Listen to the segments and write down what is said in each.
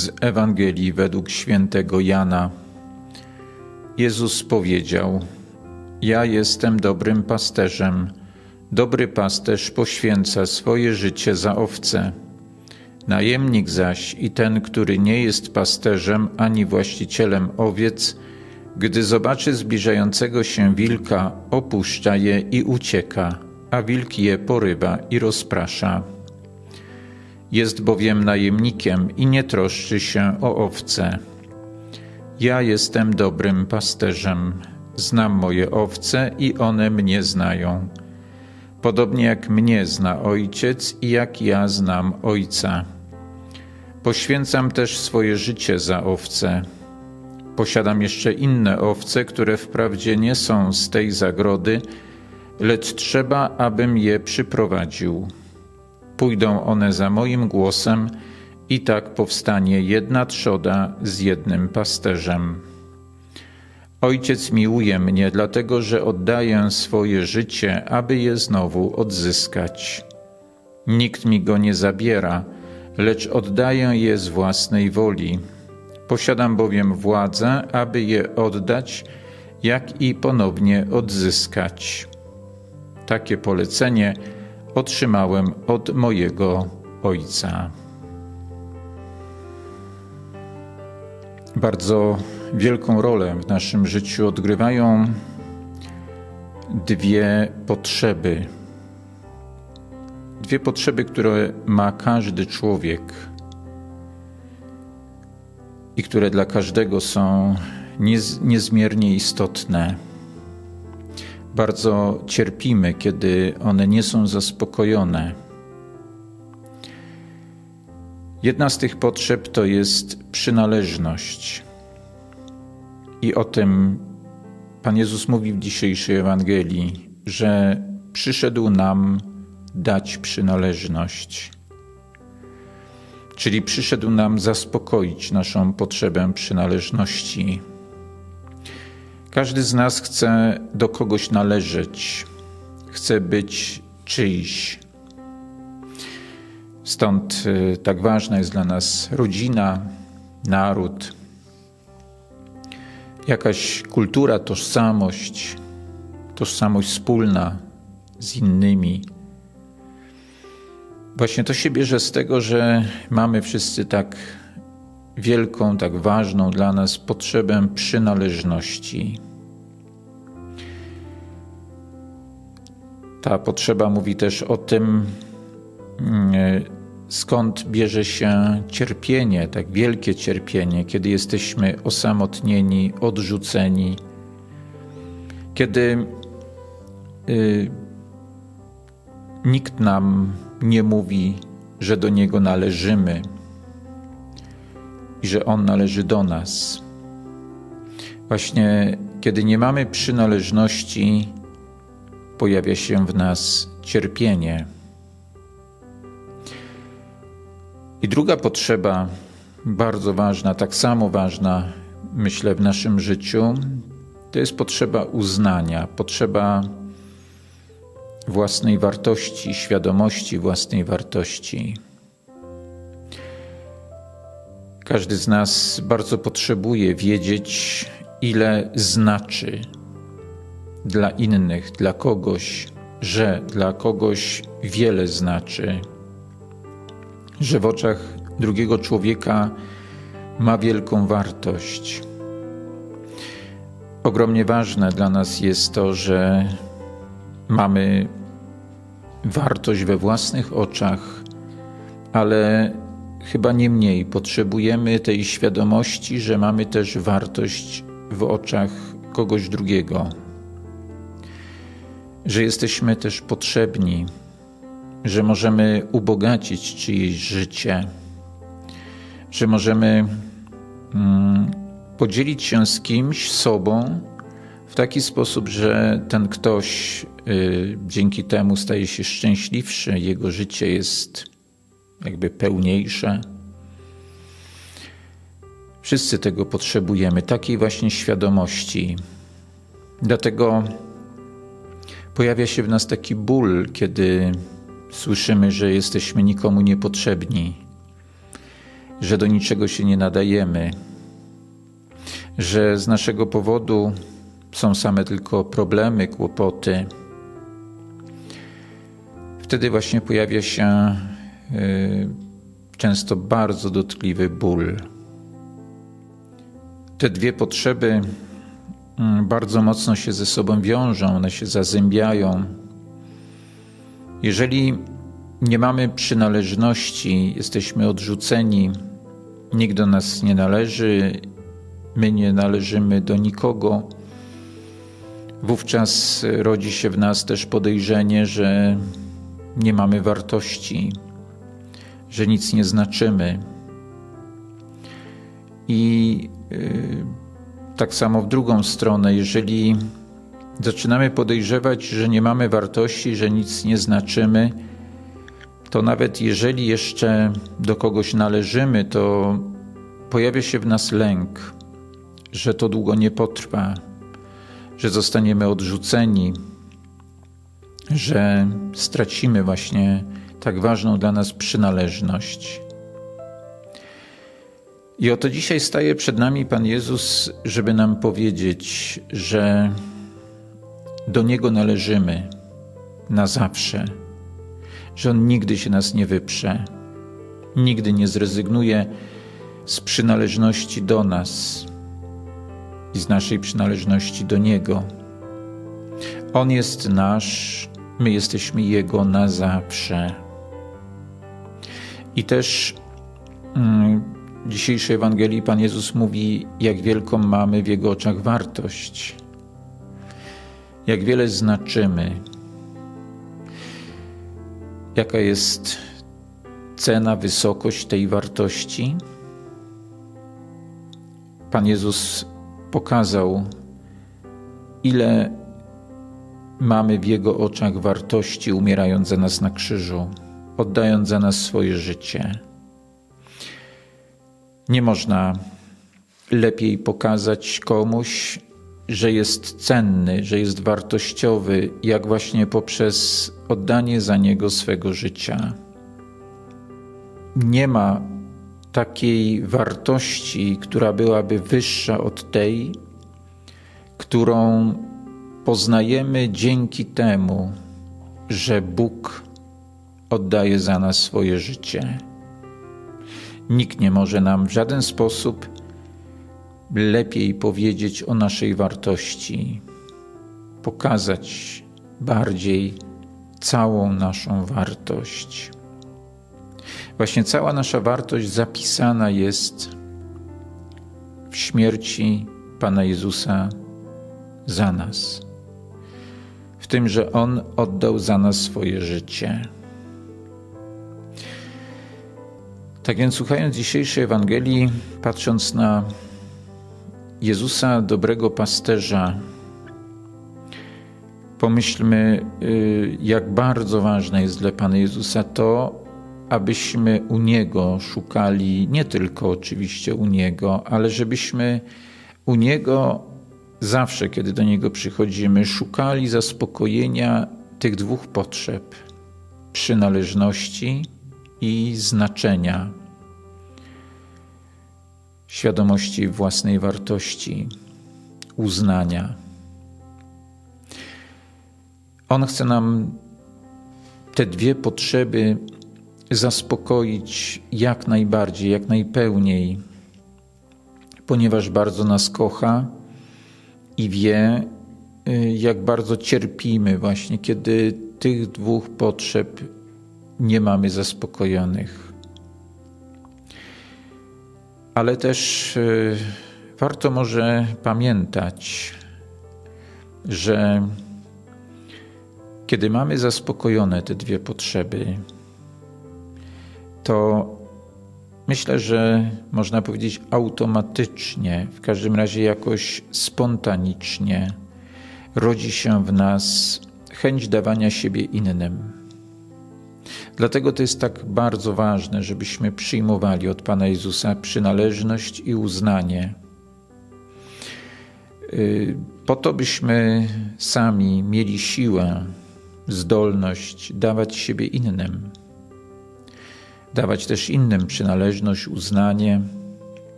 Z Ewangelii według świętego Jana. Jezus powiedział: Ja jestem dobrym pasterzem. Dobry pasterz poświęca swoje życie za owce. Najemnik zaś i ten, który nie jest pasterzem ani właścicielem owiec, gdy zobaczy zbliżającego się wilka, opuszcza je i ucieka, a wilk je porywa i rozprasza. Jest bowiem najemnikiem i nie troszczy się o owce. Ja jestem dobrym pasterzem, znam moje owce i one mnie znają. Podobnie jak mnie zna ojciec i jak ja znam ojca. Poświęcam też swoje życie za owce. Posiadam jeszcze inne owce, które wprawdzie nie są z tej zagrody, lecz trzeba, abym je przyprowadził. Pójdą one za moim głosem, i tak powstanie jedna trzoda z jednym pasterzem. Ojciec miłuje mnie, dlatego że oddaję swoje życie, aby je znowu odzyskać. Nikt mi go nie zabiera, lecz oddaję je z własnej woli. Posiadam bowiem władzę, aby je oddać, jak i ponownie odzyskać. Takie polecenie otrzymałem od mojego Ojca. Bardzo wielką rolę w naszym życiu odgrywają dwie potrzeby. Dwie potrzeby, które ma każdy człowiek i które dla każdego są niez, niezmiernie istotne. Bardzo cierpimy, kiedy one nie są zaspokojone. Jedna z tych potrzeb to jest przynależność. I o tym Pan Jezus mówi w dzisiejszej Ewangelii, że przyszedł nam dać przynależność. Czyli przyszedł nam zaspokoić naszą potrzebę przynależności. Każdy z nas chce do kogoś należeć, chce być czyjś. Stąd y, tak ważna jest dla nas rodzina, naród, jakaś kultura, tożsamość, tożsamość wspólna z innymi. Właśnie to się bierze z tego, że mamy wszyscy tak wielką, tak ważną dla nas potrzebę przynależności. Ta potrzeba mówi też o tym, mm, skąd bierze się cierpienie, tak wielkie cierpienie, kiedy jesteśmy osamotnieni, odrzuceni, kiedy y, nikt nam nie mówi, że do Niego należymy i że On należy do nas. Właśnie kiedy nie mamy przynależności, pojawia się w nas cierpienie. I druga potrzeba, bardzo ważna, tak samo ważna, myślę, w naszym życiu, to jest potrzeba uznania, potrzeba własnej wartości, świadomości własnej wartości. Każdy z nas bardzo potrzebuje wiedzieć, ile znaczy dla innych, dla kogoś, że dla kogoś wiele znaczy, że w oczach drugiego człowieka ma wielką wartość. Ogromnie ważne dla nas jest to, że mamy wartość we własnych oczach, ale chyba nie mniej. Potrzebujemy tej świadomości, że mamy też wartość w oczach kogoś drugiego, że jesteśmy też potrzebni, że możemy ubogacić czyjeś życie, że możemy mm, podzielić się z kimś sobą w taki sposób, że ten ktoś y, dzięki temu staje się szczęśliwszy, jego życie jest jakby pełniejsze. Wszyscy tego potrzebujemy, takiej właśnie świadomości. Dlatego pojawia się w nas taki ból, kiedy słyszymy, że jesteśmy nikomu niepotrzebni. że do niczego się nie nadajemy, że z naszego powodu są same tylko problemy, kłopoty. Wtedy właśnie pojawia się często bardzo dotkliwy ból. Te dwie potrzeby mm, bardzo mocno się ze sobą wiążą, one się zazębiają. Jeżeli nie mamy przynależności, jesteśmy odrzuceni, nikt do nas nie należy, my nie należymy do nikogo, wówczas rodzi się w nas też podejrzenie, że nie mamy wartości, że nic nie znaczymy. I yy, tak samo w drugą stronę, jeżeli zaczynamy podejrzewać, że nie mamy wartości, że nic nie znaczymy, to nawet jeżeli jeszcze do kogoś należymy, to pojawia się w nas lęk, że to długo nie potrwa, że zostaniemy odrzuceni, że stracimy właśnie tak ważną dla nas przynależność. I oto dzisiaj staje przed nami Pan Jezus, żeby nam powiedzieć, że do Niego należymy na zawsze, że On nigdy się nas nie wyprze, nigdy nie zrezygnuje z przynależności do nas i z naszej przynależności do Niego. On jest nasz, my jesteśmy Jego na zawsze. I też mm, w dzisiejszej Ewangelii Pan Jezus mówi, jak wielką mamy w Jego oczach wartość, jak wiele znaczymy, jaka jest cena, wysokość tej wartości. Pan Jezus pokazał, ile mamy w Jego oczach wartości, umierając za nas na krzyżu, oddając za nas swoje życie. Nie można lepiej pokazać komuś, że jest cenny, że jest wartościowy, jak właśnie poprzez oddanie za niego swego życia. Nie ma takiej wartości, która byłaby wyższa od tej, którą poznajemy dzięki temu, że Bóg oddaje za nas swoje życie. Nikt nie może nam w żaden sposób lepiej powiedzieć o naszej wartości, pokazać bardziej całą naszą wartość. Właśnie cała nasza wartość zapisana jest w śmierci Pana Jezusa za nas, w tym, że On oddał za nas swoje życie. Tak więc, słuchając dzisiejszej Ewangelii, patrząc na Jezusa, dobrego pasterza, pomyślmy, y, jak bardzo ważne jest dla Pana Jezusa to, abyśmy u Niego szukali, nie tylko oczywiście u Niego, ale żebyśmy u Niego zawsze, kiedy do Niego przychodzimy, szukali zaspokojenia tych dwóch potrzeb przynależności i znaczenia, świadomości własnej wartości, uznania. On chce nam te dwie potrzeby zaspokoić jak najbardziej, jak najpełniej, ponieważ bardzo nas kocha i wie, y, jak bardzo cierpimy właśnie, kiedy tych dwóch potrzeb nie mamy zaspokojonych. Ale też y, warto może pamiętać, że kiedy mamy zaspokojone te dwie potrzeby, to myślę, że można powiedzieć automatycznie, w każdym razie jakoś spontanicznie, rodzi się w nas chęć dawania siebie innym. Dlatego to jest tak bardzo ważne, żebyśmy przyjmowali od Pana Jezusa przynależność i uznanie. Y, po to, byśmy sami mieli siłę, zdolność dawać siebie innym dawać też innym przynależność, uznanie,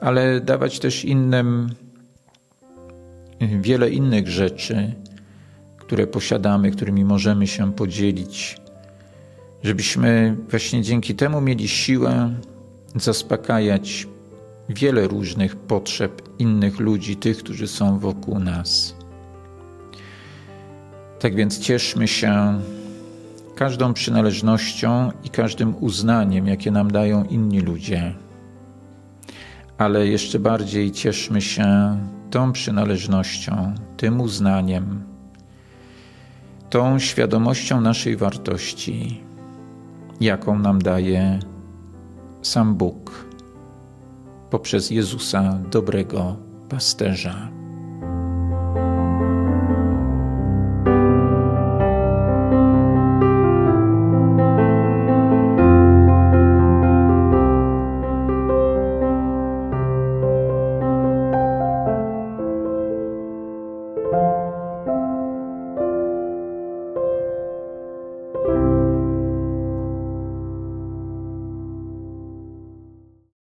ale dawać też innym wiele innych rzeczy, które posiadamy, którymi możemy się podzielić, żebyśmy właśnie dzięki temu mieli siłę zaspokajać wiele różnych potrzeb innych ludzi, tych, którzy są wokół nas. Tak więc cieszmy się każdą przynależnością i każdym uznaniem, jakie nam dają inni ludzie. Ale jeszcze bardziej cieszmy się tą przynależnością, tym uznaniem, tą świadomością naszej wartości, jaką nam daje sam Bóg poprzez Jezusa, dobrego pasterza.